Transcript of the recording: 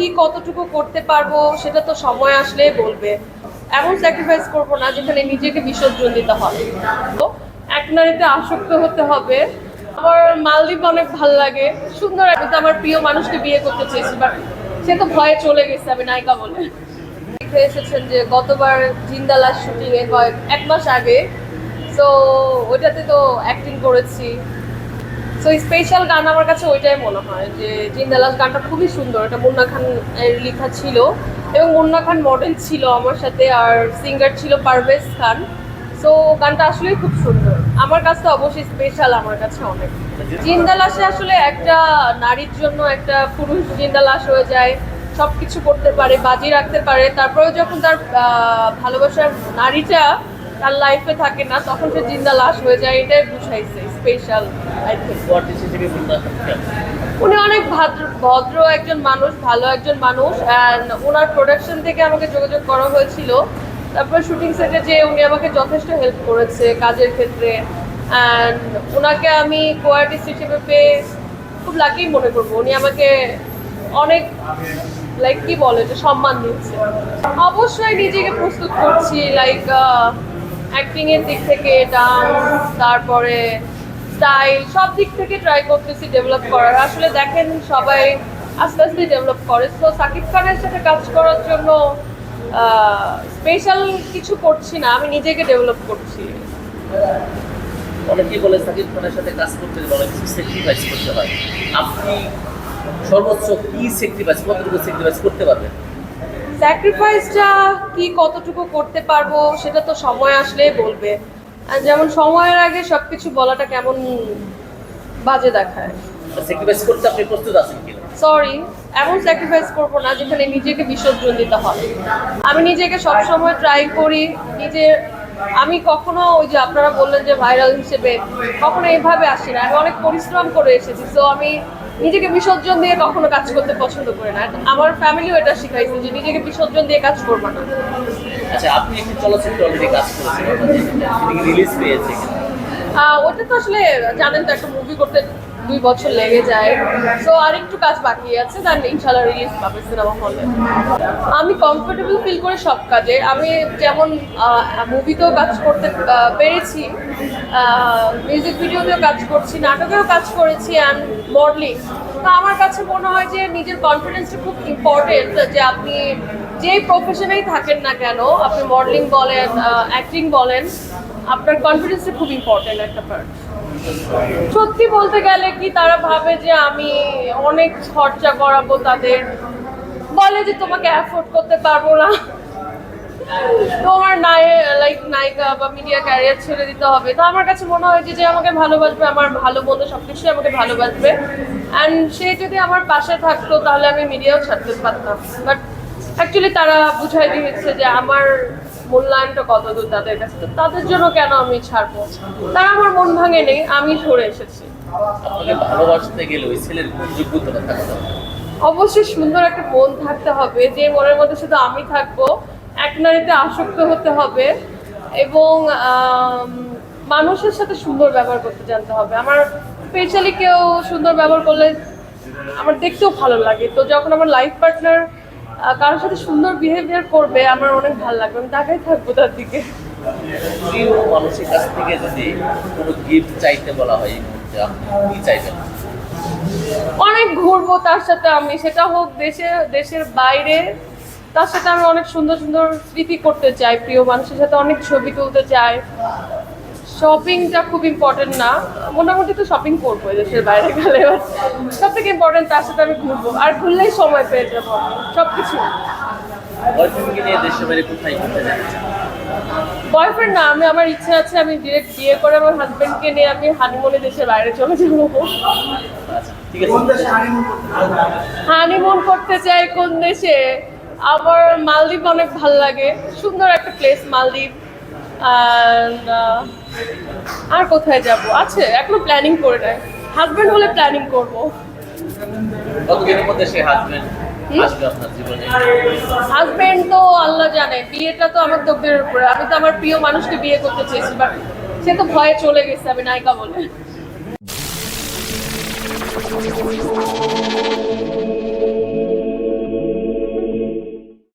কি কতটুকু করতে পারব সেটা তো সময় আসলেই বলবে। এমন স্যাক্রিফাইস করব না যেখানে নিজেকে বিসর্জন দিতে হবে। তো এক নারীতে আসক্ত হতে হবে। আমার মালদ্বীপ অনেক ভালো লাগে। সুন্দর তো আমার প্রিয় মানুষকে বিয়ে করতে চেয়েছি বাট সে তো ভয়ে চলে গেছে, আমি নায়িকা বলে। দেখে এসেছেন যে গতবার জিন্দালার শুটিং এ কয়েক, এক মাস আগে। তো ওইটাতে তো অ্যাক্টিং করেছি। সো স্পেশাল গান আমার কাছে ওইটাই মনে হয় যে জিন্দালাস গানটা খুবই সুন্দর। এটা মুন্না খান এর লেখা ছিল এবং মুন্না খান মডেল ছিল আমার সাথে আর সিঙ্গার ছিল পারভেজ খান। সো গানটা আসলেই খুব সুন্দর। আমার কাছে অবশ্যই স্পেশাল আমার কাছে অনেক। জিন্দালাসে আসলে একটা নারীর জন্য একটা পুরুষ জিন্দালাস হয়ে যায় সব কিছু করতে পারে, বাজি রাখতে পারে। তারপরে যখন তার ভালোবাসার নারীটা তার লাইফে থাকে না, তখন সে জিন্দা লাশ হয়ে যায়, এটাই বুঝাইছে। স্পেশাল আই কেমন? উনি অনেক ভদ্র ভদ্র একজন মানুষ, ভালো একজন মানুষ অ্যান্ড ওনার প্রোডাকশন থেকে আমাকে যোগাযোগ করা হয়েছিল। তারপর শুটিং সেটে যে উনি আমাকে যথেষ্ট হেল্প করেছে কাজের ক্ষেত্রে। অ্যান্ড ওনাকে আমি কো আর্টিস্ট হিসেবে পেয়ে খুব লাকি মনে করব। উনি আমাকে অনেক লাইক কি বলে যে সম্মান দিচ্ছে অবশ্যই নিজেকে প্রস্তুত করছি লাইক অ্যাক্টিং এর দিক থেকে ডান্স তারপরে স্টাইল সব দিক থেকে ট্রাই করতেছি ডেভেলপ করার। আসলে দেখেন সবাই আস্তে আস্তে ডেভেলপ করে। তো সাকিব খানের সাথে কাজ করার জন্য স্পেশাল কিছু করছি না আমি নিজেকে ডেভেলপ করছি। অনেকেই বলে সাকিব খানের সাথে কাজ করতে গেলে অনেক কিছু স্যাক্রিফাইস করতে হয়। আপনি সর্বোচ্চ কি স্যাক্রিফাইস কতটুকু স্যাক্রিফাইস করতে পারবেন? স্যাক্রিফাইসটা কি কতটুকু করতে পারব সেটা তো সময় আসলেই বলবে। আর যেমন সময়ের আগে সবকিছু বলাটা কেমন বাজে দেখায়। স্যাক্রিফাইস করতে আপনি প্রস্তুত আছেন কিনা সরি এমন স্যাক্রিফাইস করব না যেখানে নিজেকে বিসর্জন দিতে হবে। আমি নিজেকে সবসময় ট্রাই করি নিজের আমি কখনো ওই যে আপনারা বললেন যে ভাইরাল হিসেবে কখনো এইভাবে আসি না আমি অনেক পরিশ্রম করে এসেছি। তো আমি নিজেকে বিসর্জন দিয়ে কখনো কাজ করতে পছন্দ করে না। আমার ফ্যামিলিও এটা শিখাইছে যে নিজেকে বিসর্জন দিয়ে কাজ করব না। আচ্ছা আপনি একটি চলচ্চিত্র অলরেডি কাজ করেছেন রিলিজ পেয়েছে ওটা তো আসলে জানেন তো একটা মুভি করতে দুই বছর লেগে যায়। তো আর একটু কাজ বাকি আছে দেন ইনশাল্লাহ রিলিজ পাবে সিনেমা হলে আমি কমফোর্টেবল ফিল করি সব কাজে আমি যেমন মুভিতেও কাজ করতে পেরেছি মিউজিক ভিডিওতেও কাজ করছি, নাটকেও কাজ করেছি অ্যান্ড মডেলিং তো আমার কাছে মনে হয় যে নিজের কনফিডেন্সটা খুব ইম্পর্টেন্ট যে আপনি যে প্রফেশনেই থাকেন না কেন, আপনি মডেলিং বলেন অ্যাক্টিং বলেন, আপনার কনফিডেন্সটা খুব ইম্পর্টেন্ট একটা পার্ট সত্যি বলতে গেলে কি তারা ভাবে যে আমি অনেক খরচা করাবো তাদের? বলে যে তোমাকে অ্যাফোর্ড করতে পারব না। তোমার নাই লাইক নায়িকা বা মিডিয়া ক্যারিয়ার ছেড়ে দিতে হবে। তো আমার কাছে মনে হয় যে আমাকে ভালোবাসবে, আমার ভালো মন্দ সব কিছুই আমাকে ভালোবাসবে। অ্যান্ড সে যদি আমার পাশে থাকতো, তাহলে আমি মিডিয়াও ছাড়তে পারতাম। বাট অ্যাকচুয়ালি তারা বুঝাই দিয়েছে যে আমার মূল্যায়নটা কত দূর তাদের কাছে? তো তাদের জন্য কেন আমি ছাড়বো? তারা আমার মন ভাঙে নেই আমি সরে এসেছি। আপনাকে ভালোবাসতে গেলে ওই ছেলের কোন যোগ্যতা থাকতে হবে? অবশ্যই সুন্দর একটা মন থাকতে হবে যে মনের মধ্যে শুধু আমি থাকব এক নারীতে আসক্ত হতে হবে এবং মানুষের সাথে সুন্দর ব্যবহার করতে জানতে হবে। আমার স্পেশালি কেউ সুন্দর ব্যবহার করলে আমার দেখতেও ভালো লাগে। তো যখন আমার লাইফ পার্টনার কারোর সাথে সুন্দর বিহেভিয়ার করবে আমার অনেক ভালো লাগবে। আমি তাকাই থাকব তার দিকে। প্রিয় মানুষের কাছ থেকে যদি কোনো গিফট চাইতে বলা হয় এই মুহূর্তে আপনি কি চাইবেন? অনেক ঘুরবো তার সাথে আমি সেটা হোক দেশে দেশের বাইরে। তার সাথে আমি অনেক সুন্দর সুন্দর স্মৃতি করতে চাই প্রিয় মানুষের সাথে অনেক ছবি তুলতে চাই। শপিংটা খুব ইম্পর্টেন্ট না। মোটামুটি তো শপিং করব দেশের বাইরে গেলে সব থেকে ইম্পর্টেন্ট তার সাথে আমি ঘুরবো। আর ঘুরলেই সময় পেয়ে যাব সব কিছু দেশের বাইরে কোথায় বয়ফ্রেন্ড না আমি আমার ইচ্ছা আছে আমি ডিরেক্ট বিয়ে করে আমার হাজব্যান্ডকে নিয়ে আমি হানিমুনে দেশের বাইরে চলে যাব। আচ্ছা হানিমুন করতে চাই কোন দেশে? আমার মালদ্বীপ অনেক ভালো লাগে। সুন্দর একটা প্লেস মালদ্বীপ। আর কোথায় যাব? আছে এখনও প্ল্যানিং করে নাই। হাজবেন্ড হলে প্ল্যানিং করব। কতদিনের মধ্যে সে হাজবেন্ড আসবে হাজবেন্ড তো আল্লাহ জানে বিয়েটা তো আমার তোকের উপরে। আমি তো আমার প্রিয় মানুষকে বিয়ে করতে চেয়েছি বাট সে তো ভয়ে চলে গেছে আমি নায়িকা বলে।